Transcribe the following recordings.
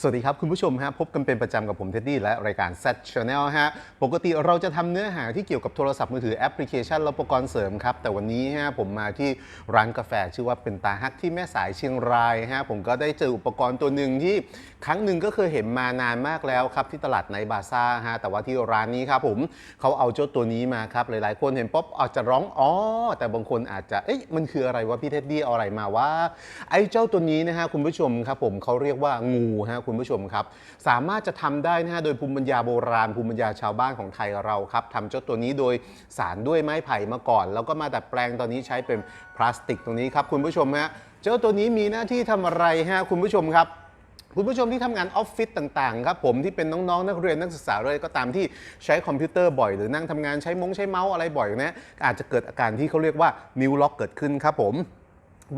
สวัสดีครับคุณผู้ชมฮะพบกันเป็นประจำกับผมเท็ดดี้และรายการ Z Channel ฮะปกติเราจะทำเนื้อหาที่เกี่ยวกับโทรศัพท์มือถือแอปพลิเคชันและอุปกรณ์เสริมครับ แต่วันนี้ฮะผมมาที่ร้านกาแฟชื่อว่าเป็นตาฮักที่แม่สายเชียงรายฮะผมก็ได้เจออุปกรณ์ตัวหนึ่งที่ครั้งหนึ่งก็เคยเห็นมานานมากแล้วครับที่ตลาดไนบาซ่าฮะแต่ว่าที่ร้านนี้ครับผมเขาเอาเจ้าตัวนี้มาครับหลายๆ คนเห็นป๊อบอาจจะร้องอ๋อแต่บางคนอาจจะเอ๊ะมันคืออะไรวะพี่เท็ดดี้เอาอะไรมาว่าไอ้เจ้าตัวนี้นะฮะคุณผู้ชมครับผมเขาเรียกว่างูฮะคุณผู้ชมครับ สามารถจะทำได้นะฮะโดยภูมิปัญญาโบราณภูมิปัญญาชาวบ้านของไทยเราครับทำเจ้าตัวนี้โดยสารด้วยไม้ไผ่มาก่อน แล้วก็มาดัดแปลงตอนนี้ใช้เป็นพลาสติกตรงนี้ครับคุณผู้ชมฮะเจ้าตัวนี้มีหน้าที่ทำอะไรฮะคุณผู้ชมครับคุณผู้ชมที่ทำงานออฟฟิศต่างๆครับผมที่เป็นน้องๆ นักเรียนนักศึกษาเลยก็ตามที่ใช้คอมพิวเตอร์บ่อย หรือนั่งทำงานใช้มงใช้เมาส์อะไรบ่อยนะอาจจะเกิดอาการที่เขาเรียกว่านิ้วล็อกเกิดขึ้นครับผม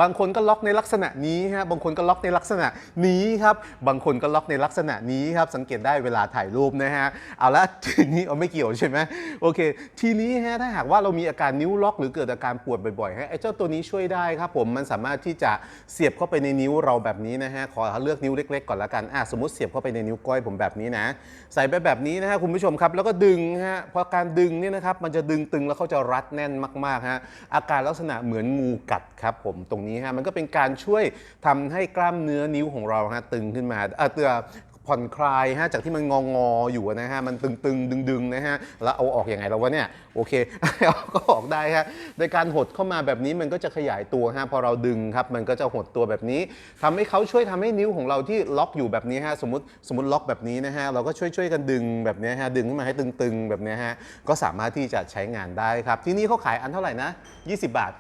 บางคนก็ล็อกในลักษณะนี้ฮะ บางคนก็ล็อกในลักษณะนี้ครับ บางคนก็ล็อกในลักษณะนี้ครับ สังเกตได้เวลาถ่ายรูปนะฮะ เอาละทีนี้เอาไม่เกี่ยวใช่ไหมโอเค ทีนี้ฮะถ้าหากว่าเรามีอาการนิ้วล็อกหรือเกิดอาการปวดบ่อยๆฮะไอ้เจ้าตัวนี้ช่วยได้ครับผม มันสามารถที่จะเสียบเข้าไปในนิ้วเราแบบนี้นะฮะ ขอเลือกนิ้วเล็ก ๆ ก่อนละกัน อะสมมติเสียบเข้าไปในนิ้วก้อยผมแบบนี้นะ ใส่ไปแบบนี้นะฮะคุณผู้ชมครับ แล้วก็ดึงฮะ พอการดึงเนี่ยนะครับ มันจะดึงตึงแล้วเขาจะรัดแน่นมากๆฮะ อาการลักษณะเหมือนงูกัดครับผมตรงนี้ฮะมันก็เป็นการช่วยทำให้กล้ามเนื้อนิ้วของเราฮะตึงขึ้นมาเออเตือผ่อนคลายฮะจากที่มันงองอๆอยู่นะฮะมันตึงๆ ดึงๆนะฮะแล้วเอาออกอยังไงแล้วะเนี่ยโอเคเอาก็ออกได้ฮะโดยการหดเข้ามาแบบนี้มันก็จะขยายตัวฮะพอเราดึงครับมันก็จะหดตัวแบบนี้ทำให้เขาช่วยทำให้นิ้วของเราที่ล็อกอยู่แบบนี้ฮะสมมติสมมติล็อกแบบนี้นะฮะเราก็ช่วยช่วยกันดึงแบบนี้ฮะดึงขึ้นมาให้ตึงๆ แบบนี้ฮะก็สามารถที่จะใช้งานได้ครับที่นี่เขาขายอันเท่าไหร่นะ 20 บาท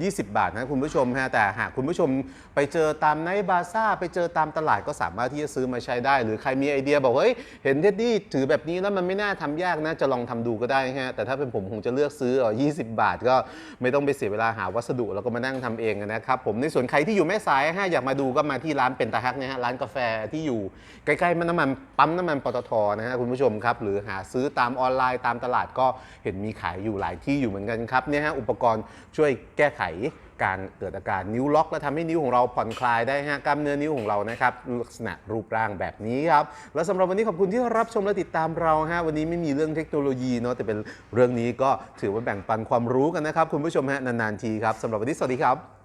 20 บาทนะคุณผู้ชมฮะแต่หากคุณผู้ชมไปเจอตามไนท์บาซ่าไปเจอตามตลาดก็สามารถที่จะซื้อมาใช้ได้ หรือใครมีไอเดียบอกเฮ้ยเห็นเท็ดดี้ถือแบบนี้แล้วมันไม่น่าทำยากนะจะลองทำดูก็ได้ฮะแต่ถ้าเป็นผมคงจะเลือกซื้อเออ20 บาท ก็ไม่ต้องไปเสียเวลาหาวัสดุแล้วก็มานั่งทำเองนะครับผมในส่วนใครที่อยู่แม่สายฮะอยากมาดูก็มาที่ร้านเป็นตาฮักนะฮะร้านกาแฟที่อยู่ใกล้ๆมันน้ำมันปั๊มน้ำมันปตทนะฮะคุณผู้ชมครับหรือหาซื้อตามออนไลน์ตามตลาดก็เห็นมีขายอยู่หลายที่อยู่เหมือนกันครับเนี่ยฮะอุปกรณ์ช่วยแก้ไขการเกิดอาการนิ้วล็อก และทำให้นิ้วของเราผ่อนคลายได้ฮะกล้ามเนื้อนิ้วของเรานะครับลักษณะรูปร่างแบบนี้ครับและสำหรับวันนี้ขอบคุณที่รับชมและติดตามเราฮะวันนี้ไม่มีเรื่องเทคโนโลยีเนาะแต่เป็นเรื่องนี้ก็ถือว่าแบ่งปันความรู้กันนะครับคุณผู้ชมฮะนานๆทีครับสำหรับวันนี้สวัสดีครับ